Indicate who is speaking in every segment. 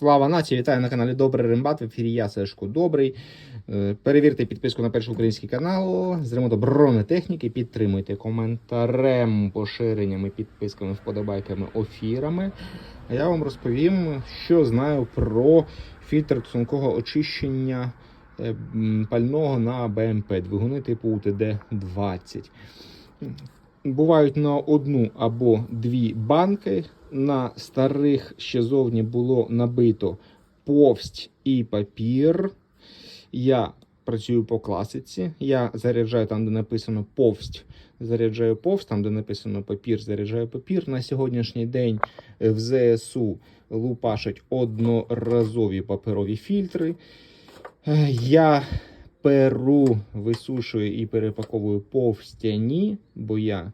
Speaker 1: Слава нації! Вітаю на каналі Добрий Рембат. В ефірі я Сешко Добрий. Е, Перевірте підписку на перший український канал з ремонту бронетехніки. Підтримуйте коментарем, поширеннями, підписками, вподобайками, ефірами. А я вам розповім, що знаю про фільтр цункового очищення е, пального на БМП, двигуни типу УТД-20 бувають на одну або дві банки. На старих ще зовні було набито повсть і папір. Я працюю по класиці. Я заряджаю там, де написано повсть, заряджаю повсть, там, де написано папір, заряджаю папір. На сьогоднішній день в ЗСУ лупашать одноразові паперові фільтри. Я перу висушую і перепаковую повстяні, бо я,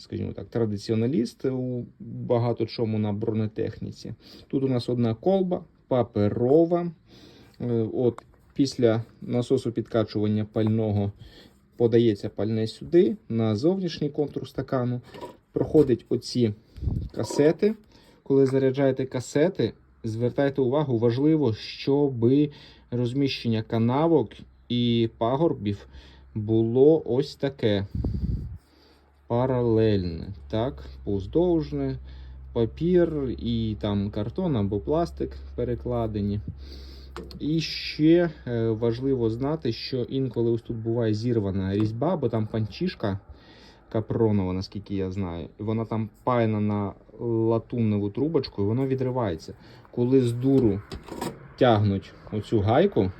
Speaker 1: скажімо так, традиціоналіст у багато чому на бронетехніці. Тут у нас одна колба паперова. Е, От після насосу підкачування пального подається пальне сюди на зовнішній контур стакану. Проходить оці касети. Коли заряджаєте касети, звертайте увагу, важливо, щоби розміщення канавок і пагорбів було ось таке паралельне. Так, поздовжне, папір і там картон або пластик перекладені. І ще е, важливо знати, що інколи ось тут буває зірвана різьба, бо там панчішка капронова, наскільки я знаю, вона там паяна на латуннову трубочку, і воно відривається. Коли з дуру тягнуть оцю гайку,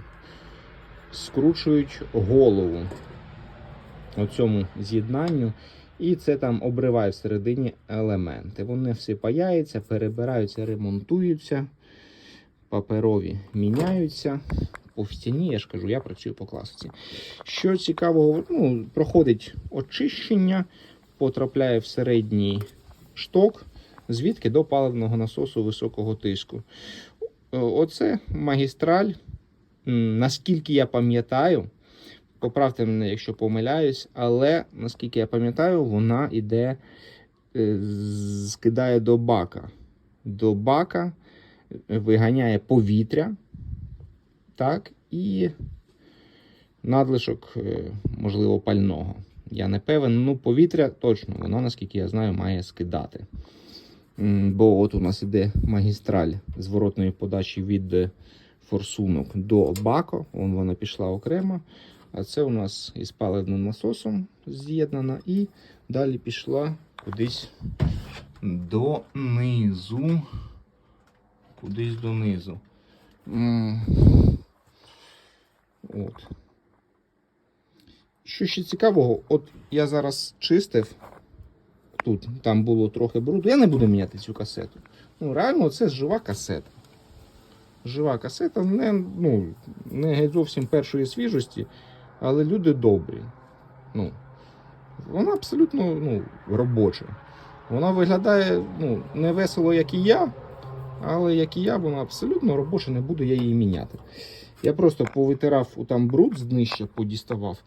Speaker 1: скручують голову оцьому з'єднанню, і це там обриває всередині елементи. Вони всі паяються, перебираються, ремонтуються, паперові міняються. По стіні, я ж кажу, я працюю по класиці. Що цікавого, ну, проходить очищення, потрапляє в середній шток, звідки до паливного насосу високого тиску. Оце магістраль Наскільки я пам'ятаю, поправте мене, якщо помиляюсь, але наскільки я пам'ятаю, вона іде, е, скидає до бака. До бака е, виганяє повітря, так, і надлишок, е, можливо, пального. Я не певен, ну повітря точно, воно, наскільки я знаю, має скидати. Бо от у нас іде магістраль зворотної подачі від форсунок до баку. Вон вона пішла окремо. А це у нас із паливним насосом з'єднана і далі пішла кудись донизу. Кудись донизу. От. Що ще цікавого, от я зараз чистив. Тут там було трохи бруду. Я не буду міняти цю касету. Ну, реально, це жива касета жива касета, не, ну, не зовсім першої свіжості, але люди добрі. Ну, вона абсолютно ну, робоча. Вона виглядає ну, не весело, як і я, але як і я, вона абсолютно робоча, не буду я її міняти. Я просто повитирав там бруд з днища, подіставав.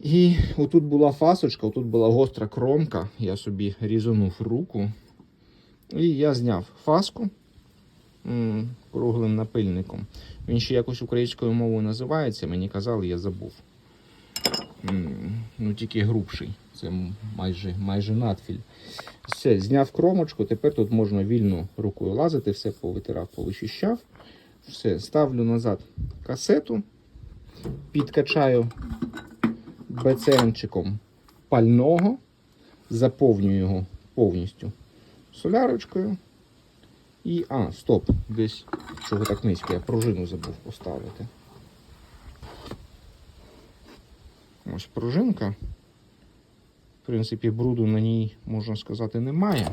Speaker 1: І отут була фасочка, отут була гостра кромка. Я собі різанув руку. І я зняв фаску круглим напильником. Він ще якось українською мовою називається, мені казали, я забув. Ну, тільки грубший. Це майже, майже надфіль. Все, зняв кромочку, тепер тут можна вільно рукою лазити, все повитирав, повичищав. Все, ставлю назад касету, підкачаю БЦНчиком пального, заповнюю його повністю солярочкою. І. А, стоп, десь чого так низько, я пружину забув поставити. Ось пружинка. В принципі, бруду на ній, можна сказати, немає.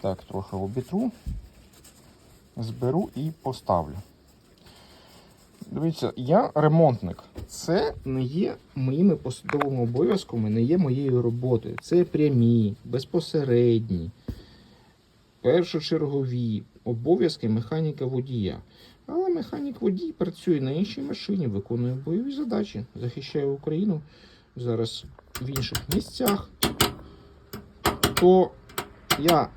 Speaker 1: Так, трохи обітру, зберу і поставлю. Дивіться, я ремонтник. Це не є моїми посадовими обов'язками, не є моєю роботою. Це прямі, безпосередні першочергові обов'язки механіка водія. Але механік водій працює на іншій машині, виконує бойові задачі, захищає Україну зараз в інших місцях. То я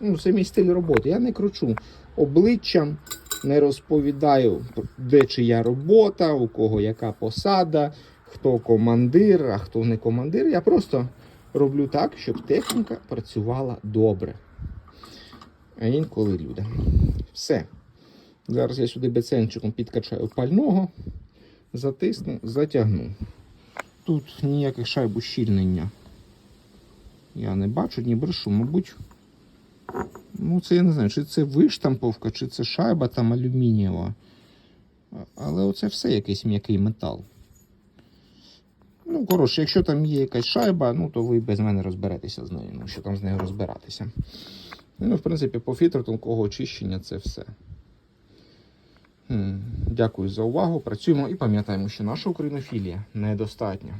Speaker 1: Ну, це мій стиль роботи. Я не кручу обличчям, не розповідаю, де чия робота, у кого яка посада, хто командир, а хто не командир. Я просто роблю так, щоб техніка працювала добре. А інколи люди. Все. Зараз я сюди беценчиком підкачаю пального, затисну, затягну. Тут ніяких шайб ущільнення я не бачу, ні брешу, мабуть. Ну, це я не знаю, чи це виштамповка, чи це шайба там алюмінієва. Але оце все якийсь м'який метал. Ну, коротше, якщо там є якась шайба, ну то ви без мене розберетеся з нею. Ну, що там з нею розбиратися. Ну, в принципі, по фільтру тонкого очищення це все. Дякую за увагу. Працюємо і пам'ятаємо, що наша українофілія недостатня.